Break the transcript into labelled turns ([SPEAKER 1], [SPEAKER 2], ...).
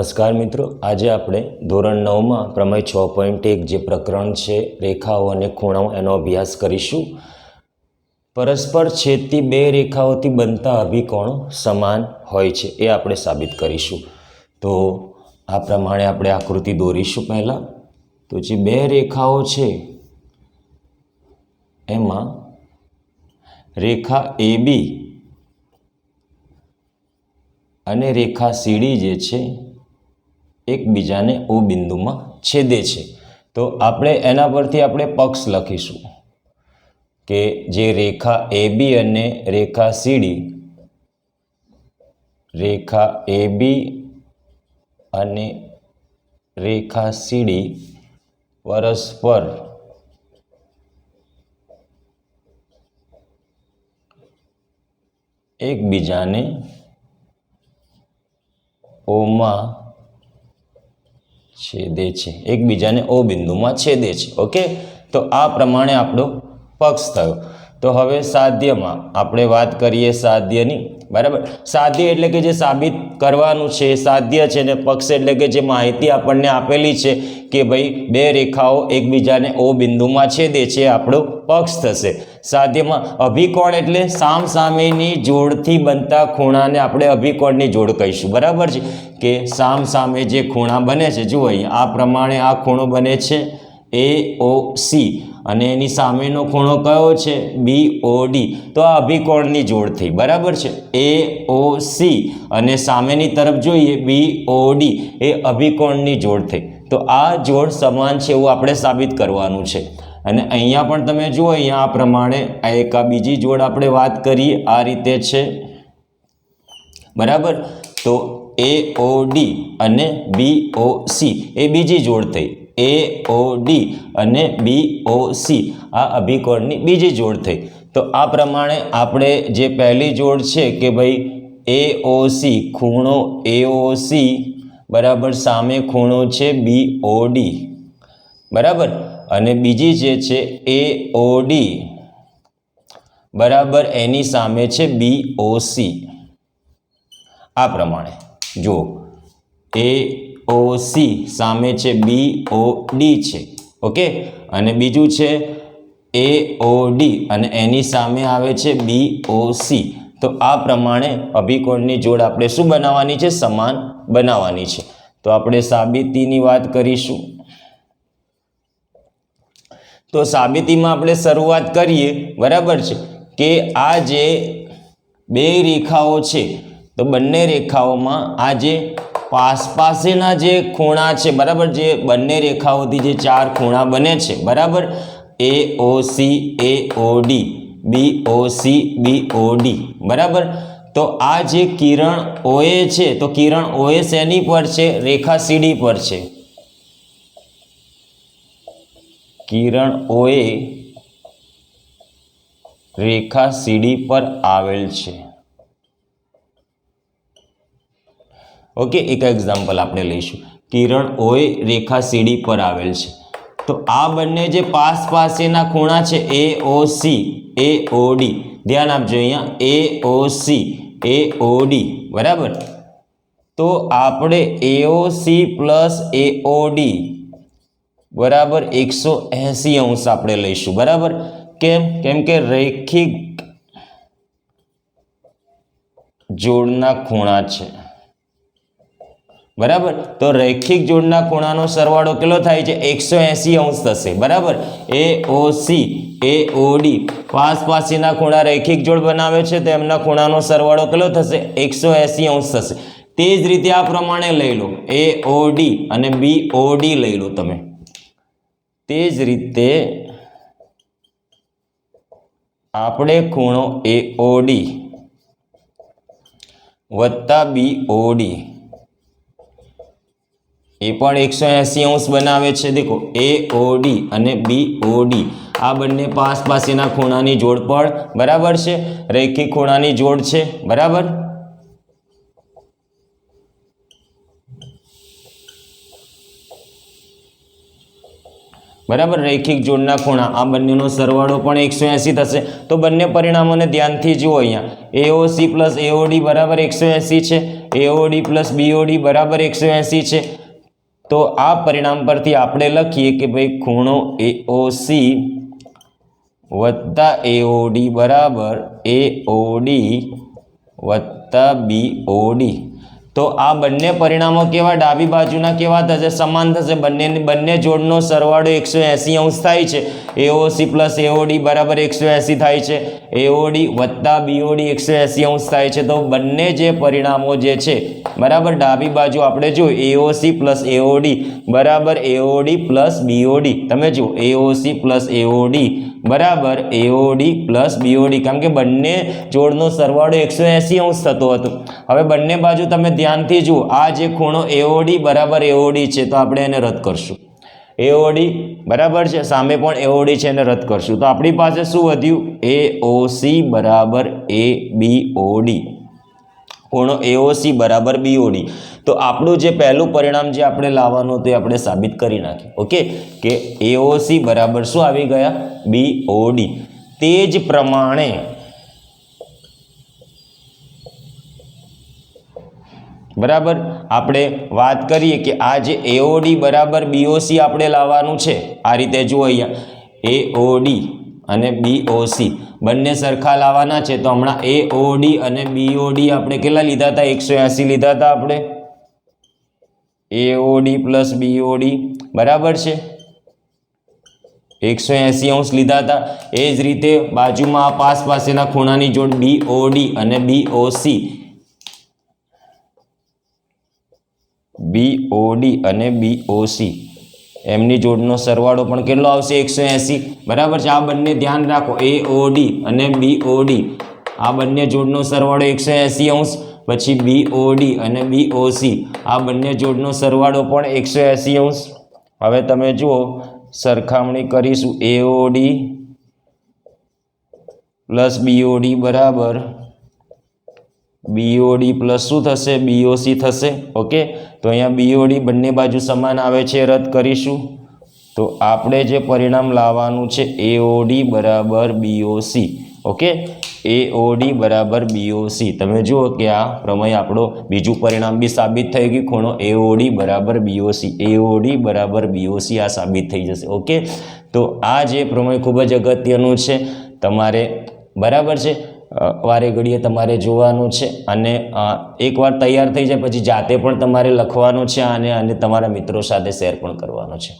[SPEAKER 1] નમસ્કાર મિત્રો, આજે આપણે ધોરણ નવમાં પ્રમેય છ પોઈન્ટ એક જે પ્રકરણ છે, રેખાઓ અને ખૂણાઓ એનો અભ્યાસ કરીશું. પરસ્પર છેદતી બે રેખાઓથી બનતા અભિકોણો સમાન હોય છે, એ આપણે સાબિત કરીશું. તો આ પ્રમાણે આપણે આકૃતિ દોરીશું પહેલાં. તો જે બે રેખાઓ છે, એમાં રેખા એ બી અને રેખા સીડી જે છે એકબીજાને ઓ બિંદુમાં છેદે છે. તો આપણે એના પરથી આપણે પક્ષ લખીશું. કે જે રેખા એ બી અને રેખા સીડી રેખા એ બી અને રેખા સીડી પરસ્પર એકબીજાને ઓમાં છેદે છે. એકબીજાને ઓ બિંદુમાં છેદે છે. ઓકે? તો આ પ્રમાણે આપણો પક્ષ થયો. તો હવે સાધ્યમાં આપણે વાત કરીએ સાધ્યની, બરાબર? સાધ્ય એટલે કે જે સાબિત કરવાનું છે, સાધ્ય છે ને પક્ષ એટલે કે જે માહિતી આપણને આપેલી છે કે ભાઈ બે રેખાઓ એકબીજાને ઓ બિંદુમાં છેદે છે, આપણો પક્ષ થશે. સાધ્યમાં અભિકોણ એટલે સામ સામેની જોડથી બનતા ખૂણાને આપણે અભિકોણની જોડ કહીશું, બરાબર છે? કે સામ સામે જે ખૂણા બને છે, જુઓ અહીં આ પ્રમાણે આ ખૂણો બને છે, એ ઓ સી. અને એની સામેનો ખૂણો કયો છે? બી ઓ ડી તો આ અભિકોણની જોડ થઈ બરાબર છે? એ ઓ સી અને સામેની તરફ જોઈએ બી ઓ ડી એ અભિકોણની જોડ થઈ તો આ જોડ સમાન છે એવું આપણે સાબિત કરવાનું છે. અને અહીંયા પણ તમે જુઓ, અહીંયા આ પ્રમાણે આ એક આ બીજી જોડ આપણે વાત કરીએ, આ રીતે છે. બરાબર? તો એ ઓ ડી અને બી ઓ સી એ બીજી જોડ થઈ. એ ઓ ડી અને બી ઓ સી આ અભિકોણની બીજી જોડ થઈ. તો આ પ્રમાણે આપણે જે પહેલી જોડ છે કે ભાઈ એ ઓ સી ખૂણો એ ઓ સી બરાબર સામે ખૂણો છે બી ઓ ડી બરાબર? અને બીજી જે છે એ ઓ ડી બરાબર એની સામે છે બી ઓ સી આ પ્રમાણે. જુઓ. એ ઓ સી સામે છે બી ઓ ડી છે, ઓકે? અને બીજું છે એ ઓ ડી અને એની સામે આવે છે બી ઓ સી તો આ પ્રમાણે અભિકોણની જોડ આપણે શું બનાવવાની છે? સમાન બનાવવાની છે. તો આપણે સાબિતીની વાત કરીશું. તો સાબિતીમાં આપણે શરૂઆત કરીએ, બરાબર છે? કે આ જે બે રેખાઓ છે, તો બંને રેખાઓમાં આ જે પાસ જે ખૂણા છે, બરાબર? જે બંને રેખાઓથી જે ચાર ખૂણા બને છે, બરાબર? A O C A O D B O C B O D બરાબર? તો આ જે કિરણ ઓએ છે, તો કિરણ ઓએ શેની પર છે? રેખા સીડી પર છે. કિરણ ઓએ રેખા સીડી પર આવેલ છે. ઓકે, એક એક્ઝામ્પલ આપણે લઈશું. કિરણ ઓય રેખા સીડી પર આવેલ છે. તો આ બંને જે પાસ પાસેના ખૂણા છે, એ O C, A O D. ધ્યાન આપજો અહીંયા, એ O C, A O D. બરાબર? તો આપણે A O C plus A O D, બરાબર એકસો એંસી અંશ આપણે લઈશું. બરાબર? કેમ? કેમ કે રૈખિક જોડના ખૂણા છે. બરાબર? તો રૈખિક જોડના ખૂણાનો સરવાળો કેટલો થાય છે? એકસો એંસી અંશ થશે. બરાબર? A O C, A O D. Pass પાસીના ખૂણા રૈખિક જોડ બનાવે છે, તો એમના ખૂણાનો સરવાળો કેટલો થશે? એકસો એંસી અંશ થશે. તે જ રીતે આ પ્રમાણે લઈ લો. એ ઓ ડી અને બી ઓ ડી લઈ લો તમે. તે જ રીતે આપણે ખૂણો એ ઓડી વત્તા બી ઓડી એ પણ એકસો એંસી અંશ બનાવે છે. દેખો એ ઓડી અને બી ઓડી આ બંને પાસ પાસેના ખૂણાની જોડ પણ બરાબર છે? રેખી ખૂણાની જોડ છે, બરાબર? બરાબર? રૈખિક જોડના ખૂણા. આ બંનેનો સરવાળો પણ એકસો એંસી થશે. તો બંને પરિણામોને ધ્યાનથી જુઓ અહીંયા. એઓસી પ્લસ એઓડી બરાબર એકસો એંસી છે. એઓડી પ્લસ બીઓડી બરાબર એકસો એંસી છે. તો આ પરિણામ પરથી આપણે લખીએ કે ભાઈ ખૂણો એઓસી વત્તા એઓડી બરાબર એઓડી વત્તા બીઓડી તો આ બંને પરિણામો કેવા? ડાબી બાજુના કેવા થશે? સમાન થશે. બંને બંને જોડનો સરવાળો એકસો એંસી અંશ થાય છે. એઓસી પ્લસ એઓડી બરાબર એકસો એંસી થાય છે એઓડી વત્તા બીઓડી એકસો એંસી અંશ થાય છે તો બંને જે પરિણામો જે છે બરાબર ડાબી બાજુ આપણે જો એઓસી પ્લસ એઓડી બરાબર એઓડી પ્લસ બીઓડી તમે જુઓ એઓસી પ્લસ એઓડી બરાબર એઓડી પ્લસ બીઓડી કારણ કે બંને જોડનો સરવાળો એકસો એંસી અંશ થતો હતો હવે બંને બાજુ તમે ધ્યાનથી જુઓ આ જે ખૂણો એઓડી બરાબર એઓડી છે તો આપણે એને રદ કરશું એઓડી બરાબર છે? સામે પણ એઓડી છે એને રદ કરશું. તો આપણી પાસે શું વધ્યું? એઓસી બરાબર એ બી ઓડી ખૂણો એઓસી બરાબર બીઓડી તો આપણું જે પહેલું પરિણામ જે આપણે લાવવાનું એ આપણે સાબિત કરી નાખ્યું ઓકે? કે એઓસી બરાબર શું આવી ગયા? બીઓડી તે જ પ્રમાણે બરાબર? આપણે વાત કરીએ કે આ જે એઓડી બરાબર બીઓસી આપણે લાવવાનું છે. આ રીતે જુઓ અહીંયા એઓડી અને બીઓસી બંને સરખા લાવવાના છે. તો હમણાં એઓડી અને બીઓડી આપણે કેટલા લીધા હતા? એકસો એંસી લીધા હતા આપણે. એઓડી પ્લસ બીઓડી બરાબર છે? એકસો એંસી અંશ લીધા હતા. એ જ રીતે બાજુમાં આ પાસ પાસેના ખૂણાની જોડ બીઓડી અને બીઓસી બીઓડી અને બીઓસી એમની જોડનો સરવાળો પણ કેટલો આવશે? એકસો એંસી. બરાબર છે? આ બંને ધ્યાન રાખો. એ ઓડી અને બીઓડી આ બંને જોડનો સરવાળો એકસો એંસી અંશ, પછી બીઓડી અને બીઓસી આ બંને જોડનો સરવાળો પણ એકસો એંસી અંશ. હવે તમે જુઓ, સરખામણી કરીશું. એઓડી પ્લસ બીઓડી બરાબર. બીઓડી પ્લસ શું થશે? બીઓસી થશે. ઓકે? તો અહીંયા બીઓડી બંને બાજુ સમાન આવે છે, રદ કરીશું. તો આપણે જે પરિણામ લાવવાનું છે એઓડી બરાબર બીઓસી ઓકે? એઓડી બરાબર બીઓસી તમે જુઓ કે આ પ્રમેય આપણો બીજું પરિણામ બી સાબિત થઈ ગયું. ખૂણો એઓડી બરાબર બીઓસી એઓડી બરાબર બીઓસી આ સાબિત થઈ જશે. ઓકે? તો આ જે પ્રમેય ખૂબ જ અગત્યનું છે, તમારે બરાબર છે? વારે ઘડીએ તમારે જોવાનું છે અને એકવાર તૈયાર થઈ જાય પછી જાતે પણ તમારે લખવાનું છે અને અને તમારા મિત્રો સાથે શેર પણ કરવાનો છે.